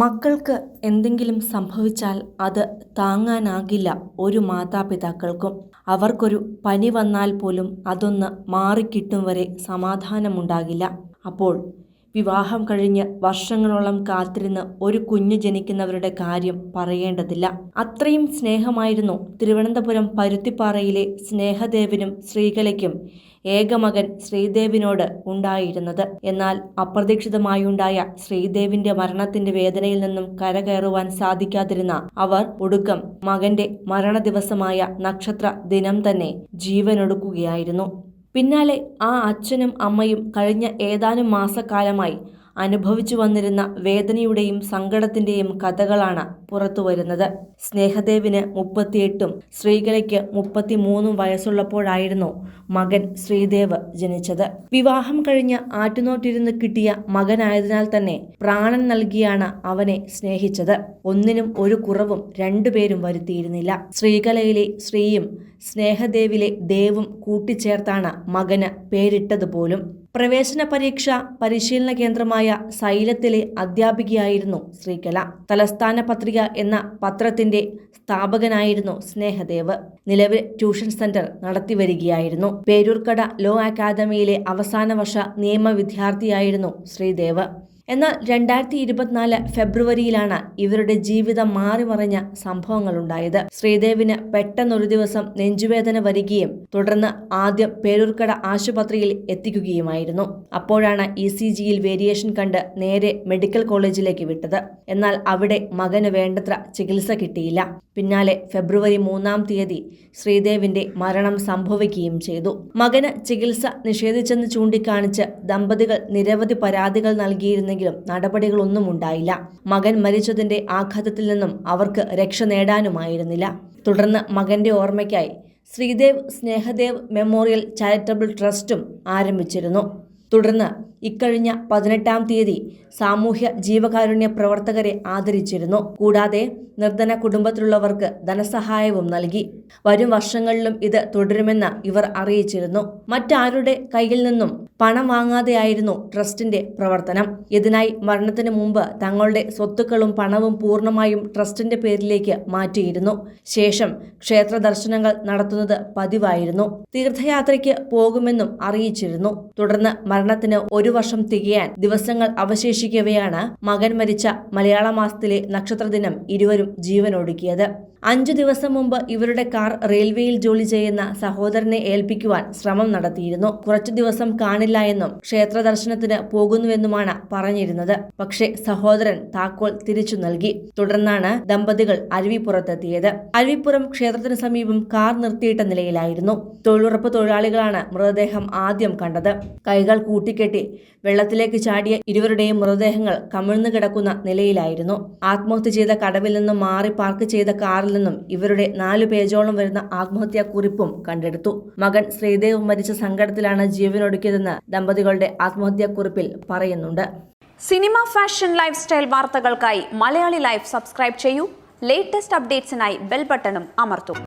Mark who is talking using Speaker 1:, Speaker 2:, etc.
Speaker 1: മക്കൾക്ക് എന്തെങ്കിലും സംഭവിച്ചാൽ അത് താങ്ങാനാകില്ല ഒരു മാതാപിതാക്കൾക്കും. അവർക്കൊരു പനി വന്നാൽ പോലും അതൊന്ന് മാറിക്കിട്ടും വരെ സമാധാനമുണ്ടാകില്ല. അപ്പോൾ വിവാഹം കഴിഞ്ഞ് വർഷങ്ങളോളം കാത്തിരുന്ന് ഒരു കുഞ്ഞു ജനിക്കുന്നവരുടെ കാര്യം പറയേണ്ടതില്ല. അത്രയും സ്നേഹമായിരുന്നു തിരുവനന്തപുരം പരുത്തിപ്പാറയിലെ സ്നേഹദേവനും ശ്രീകലയ്ക്കും. ഏകമകൻ ശ്രീദേവിനോട് ഉണ്ടായിരുന്നത്. എന്നാൽ അപ്രതീക്ഷിതമായുണ്ടായ ശ്രീദേവിന്റെ മരണത്തിന്റെ വേദനയിൽ നിന്നും കരകയറുവാൻ സാധിക്കാതിരുന്ന അവർ ഒടുക്കം മകന്റെ മരണദിവസമായ നക്ഷത്ര ദിനം തന്നെ ജീവനൊടുക്കുകയായിരുന്നു. പിന്നാലെ ആ അച്ഛനും അമ്മയും കഴിഞ്ഞ ഏതാനും മാസക്കാലമായി അനുഭവിച്ചു വന്നിരുന്ന വേദനയുടെയും സങ്കടത്തിന്റെയും കഥകളാണ് പുറത്തു വരുന്നത്. സ്നേഹദേവിന് മുപ്പത്തിയെട്ടും ശ്രീകലയ്ക്ക് മുപ്പത്തിമൂന്നും വയസ്സുള്ളപ്പോഴായിരുന്നു മകൻ ശ്രീദേവ് ജനിച്ചത്. വിവാഹം കഴിഞ്ഞ് ആറ്റുനോട്ടിരുന്ന് കിട്ടിയ മകനായതിനാൽ തന്നെ പ്രാണൻ നൽകിയാണ് അവനെ സ്നേഹിച്ചത്. ഒന്നിനും ഒരു കുറവും രണ്ടുപേരും വരുത്തിയിരുന്നില്ല. ശ്രീകലയിലെ ശ്രീയും സ്നേഹദേവിലെ ദേവും കൂട്ടിച്ചേർത്താണ് മകന് പേരിട്ടത് പോലും പ്രവേശന പരീക്ഷ പരിശീലന കേന്ദ്രമായ സൈലത്തിലെ അധ്യാപികയായിരുന്നു ശ്രീകല. തലസ്ഥാന പത്രിക എന്ന പത്രത്തിന്റെ സ്ഥാപകനായിരുന്നു സ്നേഹദേവ്. നിലവിൽ ട്യൂഷൻ സെന്റർ നടത്തിവരികയായിരുന്നു. പേരൂർക്കട ലോ അക്കാദമിയിലെ അവസാന വർഷ നിയമ വിദ്യാർത്ഥിയായിരുന്നു ശ്രീദേവ്. എന്നാൽ രണ്ടായിരത്തി ഇരുപത്തിനാല് ഫെബ്രുവരിയിലാണ് ഇവരുടെ ജീവിതം മാറിമറിഞ്ഞ സംഭവങ്ങളുണ്ടായത്. ശ്രീദേവിന് പെട്ടെന്നൊരു ദിവസം നെഞ്ചുവേദന വരികയും തുടർന്ന് ആദ്യം പേരൂർക്കട ആശുപത്രിയിൽ എത്തിക്കുകയുമായിരുന്നു. അപ്പോഴാണ് ഇ സി ജിയിൽ വേരിയേഷൻ കണ്ട് നേരെ മെഡിക്കൽ കോളേജിലേക്ക് വിട്ടത്. എന്നാൽ അവിടെ മകന് വേണ്ടത്ര ചികിത്സ കിട്ടിയില്ല. പിന്നാലെ ഫെബ്രുവരി മൂന്നാം തീയതി ശ്രീദേവിന്റെ മരണം സംഭവിക്കുകയും ചെയ്തു. മകന് ചികിത്സ നിഷേധിച്ചെന്ന് ചൂണ്ടിക്കാണിച്ച് ദമ്പതികൾ നിരവധി പരാതികൾ നൽകിയിരുന്നെങ്കിലും നടപടികളൊന്നും ഉണ്ടായില്ല. മകൻ മരിച്ചതിന്റെ ആഘാതത്തിൽ നിന്നും അവർക്ക് രക്ഷ നേടാനുമായിരുന്നില്ല. തുടർന്ന് മകന്റെ ഓർമ്മയ്ക്കായി ശ്രീദേവ് സ്നേഹദേവ് മെമ്മോറിയൽ ചാരിറ്റബിൾ ട്രസ്റ്റും ആരംഭിച്ചിരുന്നു. തുടർന്ന് ഇക്കഴിഞ്ഞ പതിനെട്ടാം തീയതി സാമൂഹ്യ ജീവകാരുണ്യ പ്രവർത്തകരെ ആദരിച്ചിരുന്നു. കൂടാതെ നിർധന കുടുംബത്തിലുള്ളവർക്ക് ധനസഹായവും നൽകി. വരും വർഷങ്ങളിലും ഇത് തുടരുമെന്ന് ഇവർ അറിയിച്ചിരുന്നു. മറ്റാരുടെ കയ്യിൽ നിന്നും പണം വാങ്ങാതെയായിരുന്നു ട്രസ്റ്റിന്റെ പ്രവർത്തനം. ഇതിനായി മരണത്തിന് മുമ്പ് തങ്ങളുടെ സ്വത്തുക്കളും പണവും പൂർണമായും ട്രസ്റ്റിന്റെ പേരിലേക്ക് മാറ്റിയിരുന്നു. ശേഷം ക്ഷേത്ര ദർശനങ്ങൾ നടത്തുന്നത് പതിവായിരുന്നു. തീർത്ഥയാത്രയ്ക്ക് പോകുമെന്നും അറിയിച്ചിരുന്നു. തുടർന്ന് മരണത്തിന് ഒരു വർഷം തികയാൻ ദിവസങ്ങൾ അവശേഷിക്കവെയാണ് മകൻ മരിച്ച മലയാള മാസത്തിലെ നക്ഷത്രദിനം ഇരുവരും ജീവനൊടുക്കിയത്. അഞ്ചു ദിവസം മുമ്പ് ഇവരുടെ കാർ റെയിൽവേയിൽ ജോലി ചെയ്യുന്ന സഹോദരനെ ഏൽപ്പിക്കുവാൻ ശ്രമം നടത്തിയിരുന്നു. കുറച്ചു ദിവസം കാണില്ല എന്നും ക്ഷേത്ര ദർശനത്തിന് പോകുന്നുവെന്നുമാണ് പറഞ്ഞിരുന്നത്. പക്ഷേ സഹോദരൻ താക്കോൽ തിരിച്ചു നൽകി. തുടർന്നാണ് ദമ്പതികൾ അരുവിപ്പുറത്തെത്തിയത്. അരുവിപ്പുറം ക്ഷേത്രത്തിന് സമീപം കാർ നിർത്തിയിട്ട നിലയിലായിരുന്നു. തൊഴിലുറപ്പ് തൊഴിലാളികളാണ് മൃതദേഹം ആദ്യം കണ്ടത്. കൈകൾ കൂട്ടിക്കെട്ടി വെള്ളത്തിലേക്ക് ചാടിയ ഇരുവരുടെയും മൃതദേഹങ്ങൾ കമിഴ്ന്നു കിടക്കുന്ന നിലയിലായിരുന്നു. ആത്മഹത്യ ചെയ്ത കടവിൽ നിന്നും മാറി പാർക്ക് ചെയ്ത കാറിൽ നിന്നും ഇവരുടെ നാലു പേജോളം വരുന്ന ആത്മഹത്യാ കുറിപ്പും കണ്ടെടുത്തു. മകൻ ശ്രീദേവ് മരിച്ച സങ്കടത്തിലാണ് ജീവനൊടുക്കിയതെന്ന് ദമ്പതികളുടെ ആത്മഹത്യാ കുറിപ്പിൽ പറയുന്നുണ്ട്.
Speaker 2: സിനിമ ഫാഷൻ ലൈഫ് സ്റ്റൈൽ വാർത്തകൾക്കായി മലയാളി ലൈഫ് സബ്സ്ക്രൈബ് ചെയ്യൂ. ലേറ്റസ്റ്റ് അപ്ഡേറ്റ്സിനായി ബെൽ ബട്ടണും അമർത്തും.